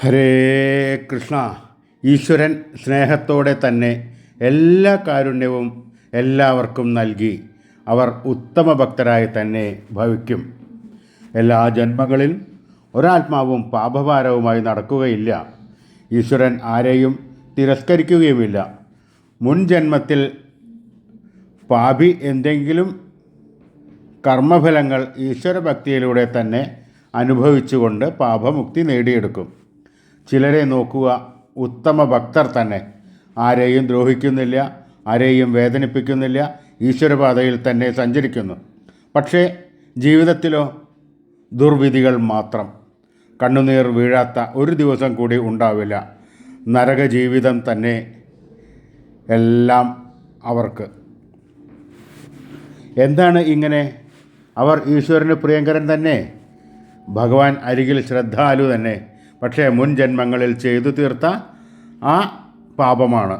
ഹരേ കൃഷ്ണ. ഈശ്വരൻ സ്നേഹത്തോടെ തന്നെ എല്ലാ കാരുണ്യവും എല്ലാവർക്കും നൽകി അവർ ഉത്തമ ഭക്തരായി തന്നെ ഭവിക്കും. എല്ലാ ജന്മങ്ങളിലും ഒരാത്മാവും പാപഭാരവുമായി നടക്കുകയില്ല. ഈശ്വരൻ ആരെയും തിരസ്കരിക്കുകയുമില്ല. മുൻ ജന്മത്തിൽ പാപി എന്തെങ്കിലും കർമ്മഫലങ്ങൾ ഈശ്വരഭക്തിയിലൂടെ തന്നെ അനുഭവിച്ചുകൊണ്ട് പാപമുക്തി നേടിയെടുക്കും. ചിലരെ നോക്കുക ഉത്തമ ഭക്തർ തന്നെ. ആരെയും ദ്രോഹിക്കുന്നില്ല ആരെയും വേദനിപ്പിക്കുന്നില്ല ഈശ്വരപാതയിൽ തന്നെ സഞ്ചരിക്കുന്നു. പക്ഷേ ജീവിതത്തിലോ ദുർവിധികൾ മാത്രം. കണ്ണുനീർ വീഴാത്ത ഒരു ദിവസം കൂടി ഉണ്ടാവില്ല. നരക ജീവിതം തന്നെ എല്ലാം അവർക്ക്. എന്താണ് ഇങ്ങനെ? അവർ ഈശ്വരന് പ്രിയങ്കരൻ തന്നെ? ഭഗവാൻ അരികിൽ ശ്രദ്ധാലു തന്നെ. പക്ഷേ മുൻ ജന്മങ്ങളിൽ ചെയ്തു തീർത്ത ആ പാപമാണ്.